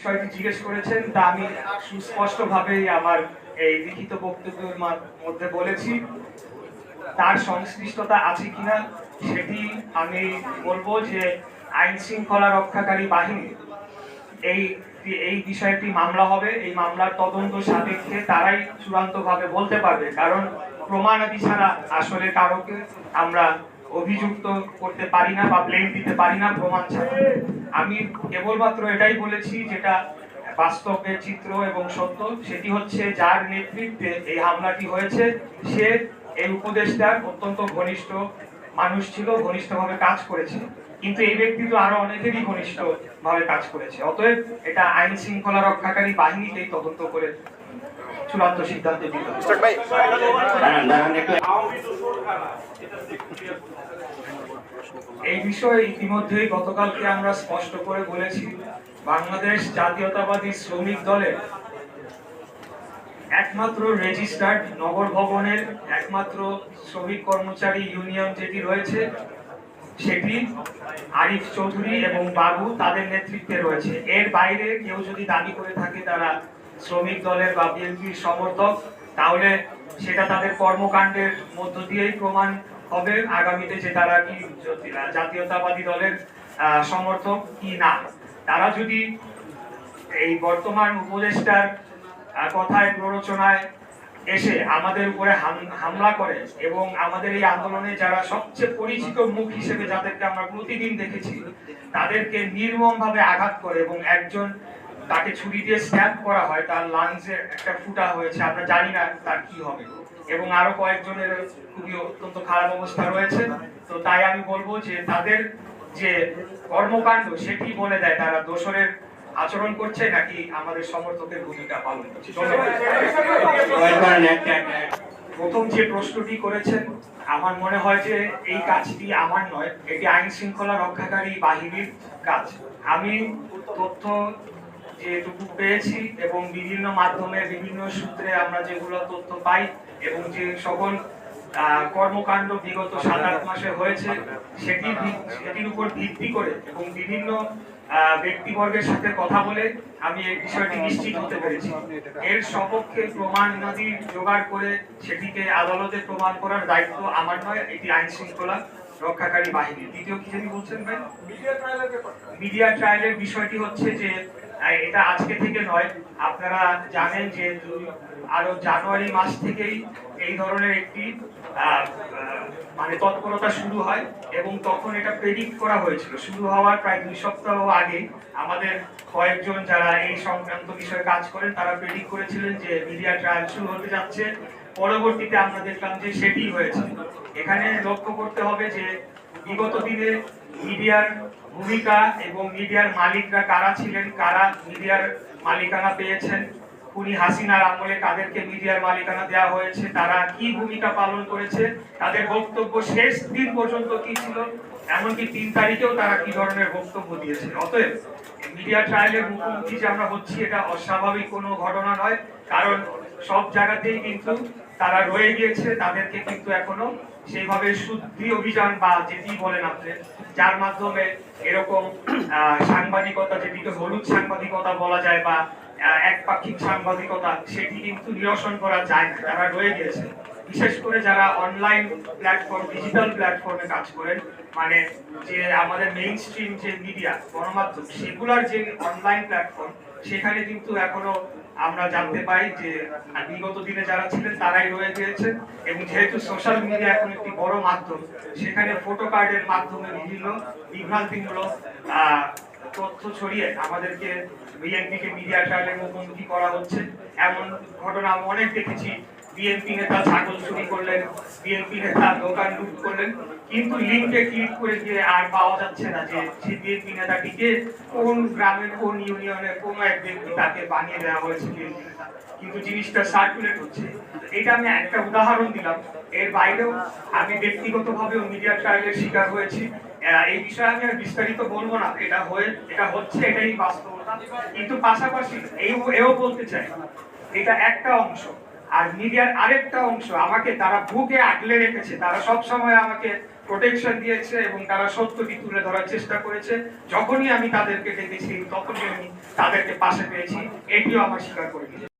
বিষয়টি জিজ্ঞেস করেছেন, তা আমি সুস্পষ্টভাবেই আমার এই লিখিত বক্তব্যের মধ্যে বলেছি। তার সংশ্লিষ্টতা আছে কিনা সেটি আমি বলব যে আইন শৃঙ্খলা রক্ষাকারী বাহিনী, এই এই বিষয়টি মামলা হবে, এই মামলার তদন্ত সাপেক্ষে তারাই চূড়ান্তভাবে বলতে পারবে। কারণ প্রমাণাদি ছাড়া আসলে কারোকে আমরা অভিযুক্ত করতে পারি না বা ব্লেম দিতে পারি না, প্রমাণ ছাড়া। আমি কেবলমাত্র এটাই বলেছি যেটা বাস্তবের চিত্র এবং সত্য সেটি হচ্ছে যার নেতৃত্বে এই হামলাটি হয়েছে সে এই উপদেশটার অত্যন্ত ঘনিষ্ঠ মানুষ ছিল ঘনিষ্ঠভাবে কাজ করেছে। কিন্তু এই ব্যক্তি তো আরও অনেকেরই ঘনিষ্ঠ ভাবে কাজ করেছে। অতএব এটা আইন শৃঙ্খলা রক্ষাকারী বাহিনীকেই তদন্ত করে চূড়ান্ত সিদ্ধান্ত দিতে হবে। এই বিষয়ে ইতিমধ্যেই গতকালকে আমরা স্পষ্ট করে বলেছি, বাংলাদেশ জাতীয়তাবাদী শ্রমিক দলের একমাত্র রেজিস্টার্ড নগর ভবনের একমাত্র শ্রমিক কর্মচারী ইউনিয়ন যেটি রয়েছে, সেটি আরিফ চৌধুরী এবং বাবু তাদের নেতৃত্বে রয়েছে। এর বাইরে কেউ যদি দাবি করে থাকে তারা শ্রমিক দলের বা বিএনপির সমর্থক, তাহলে সেটা তাদের কর্মকাণ্ডের মধ্য দিয়েই প্রমাণ হবে। আগামীতে যে তারা কি জাতীয়তাবাদী দলের সমর্থক কি না, তারা যদি এই বর্তমান উপদেষ্টার কথায়, প্ররোচনায় এসে আমাদের উপরে হাম- হামলা করে এবং আমাদের এই আন্দোলনে যারা সবচেয়ে পরিচিত মুখ হিসেবে যাদেরকে আমরা প্রতিদিন দেখেছি, তাদেরকে নির্মম ভাবে আঘাত করে এবং একজন তাকে ছুরি দিয়ে স্ট্যাপ করা হয়, তার লাংসে একটা ফুটা হয়েছে। আমরা জানি না তার কি হবে। এবং আরও কয়েকজনের খুবই অত্যন্ত খারাপ অবস্থা রয়েছে। তো তাই আমি বলব যে তাদের যে কর্মকাণ্ড সেটি বলে দেয় তারা দোসরের আচরণ করছে নাকি আমাদের সমর্থকের ভূমিকা পালন করছে। প্রথম যে প্রশ্নটি করেছেন আমার মনে হয় যে এই কাজটি আমার নয় এটি আইন শৃঙ্খলা রক্ষাকারী বাহিনীর কাজ। আমি তথ্য যেটুকু পেয়েছি এবং বিভিন্ন মাধ্যমে বিভিন্ন সূত্রে আমরা যেগুলো তথ্য পাই এবং যে সকল কর্মকাণ্ড বিগত সাত আট মাসে হয়েছে সেটি সেটির উপর ভিত্তি করে এবং বিভিন্ন ব্যক্তিবর্গের সাথে কথা বলে আমি এই বিষয়টি নিশ্চিত হতে পেরেছি। এর সপক্ষে প্রমাণাদি জোগাড় করে সেটিকে আদালতে প্রমাণ করার দায়িত্ব আমার নয় এটি আইন শৃঙ্খলা রক্ষাকারী বাহিনী দ্বিতীয় কি জানি বলছেন ভাই? মিডিয়া ট্রায়ালের বিষয়টি হচ্ছে যে এটা আজকে থেকে নয়, আপনারা জানেন যে আরও জানুয়ারি মাস থেকেই এই ধরনের একটি মানে তৎপরতা শুরু হয় এবং তখন এটা প্রেডিক্ট করা হয়েছিল। শুরু হওয়ার প্রায় দুই সপ্তাহ আগে আমাদের কয়েকজন যারা এই সংক্রান্ত বিষয়ে কাজ করেন, তারা প্রেডিক্ট করেছিলেন যে মিডিয়া ট্রায়াল শুরু হতে যাচ্ছে। পরবর্তীতে আমরা দেখলাম যে সেটি হয়েছে। এখানে লক্ষ্য করতে হবে যে বিগত দিনে মিডিয়ার ভূমিকা এবং মিডিয়ার মালিকরা কারা ছিলেন, কারা মিডিয়ার মালিকানা পেয়েছেন, খুনি হাসিনার আমলে কাদেরকে মিডিয়ার মালিকানা দেওয়া হয়েছে, তারা কি ভূমিকা পালন করেছে, তাদের বক্তব্য শেষ দিন পর্যন্ত কি ছিল, এমনকি তিন তারিখেও তারা কি ধরনের বক্তব্য দিয়েছে অতএব মিডিয়া ট্রায়ালের মুখোমুখি যে আমরা হচ্ছি, এটা অস্বাভাবিক কোনো ঘটনা নয়, কারণ সব জায়গাতেই কিন্তু তারা রয়ে গিয়েছে, তাদেরকে কিন্তু এখনও সেইভাবে শুদ্ধি অভিযান বা যেটি বলেন আপনি, যার মাধ্যমে এরকম সাংবাদিকতা, যেটিকে হলুদ সাংবাদিকতা বলা যায় বা একপাক্ষিক সাংবাদিকতা, সেটি কিন্তু নিরসন করা যায় না। তারা রয়ে গিয়েছে। বিশেষ করে যারা অনলাইন প্ল্যাটফর্ম ডিজিটাল প্ল্যাটফর্মে কাজ করেন মানে যে আমাদের মেইন স্ট্রিম যে মিডিয়া গণমাধ্যম, সেগুলার যে অনলাইন প্ল্যাটফর্ম সেখানে কিন্তু এখনও আমরা জানতে পাই যে বিগত দিনে যারা ছিলেন, তারাই রয়ে গিয়েছেন এবং যেহেতু সোশ্যাল মিডিয়া এখন একটি বড় মাধ্যম, সেখানে ফটো কার্ডের মাধ্যমে বিভিন্ন বিভ্রান্তিমূলক তথ্য ছড়িয়ে আমাদেরকে বিএনপিকে মিডিয়া ট্রায়ালের মুখোমুখি করা হচ্ছে। এমন ঘটনা আমি অনেক দেখেছি। বিএনপি নেতা ছাগল চুরি করলেন বিএনপি নেতা দোকান লুট করলেন, কিন্তু লিঙ্কে ক্লিক করে গিয়ে আর পাওয়া যাচ্ছে না যে সেই বিএনপি নেতাটিকে কোন গ্রামের, কোন ইউনিয়নের কোন এক ব্যক্তি তাকে বানিয়ে দেওয়া হয়েছে বিএনপি নেতা। কিন্তু জিনিসটা সার্কুলেট হচ্ছে। এটা আমি একটা উদাহরণ দিলাম। এর বাইরেও আমি ব্যক্তিগতভাবে মিডিয়া ট্রায়ালের শিকার হয়েছি। এই বিষয়ে আমি আর বিস্তারিত বলব না। এটা হয়ে, এটা হচ্ছে, এটাই বাস্তবতা। কিন্তু পাশাপাশি এই এও বলতে চাই। এটা একটা অংশ। আর মিডিয়ার আরেকটা অংশ আমাকে তারা বুকে আগলে রেখেছে। তারা সব সময় আমাকে প্রোটেকশন দিয়েছে এবং তারা সত্যটি তুলে ধরার চেষ্টা করেছে। যখনই আমি তাদেরকে ডেকেছি তখনই আমি তাদেরকে পাশে পেয়েছি। এটিও আমার স্বীকার করে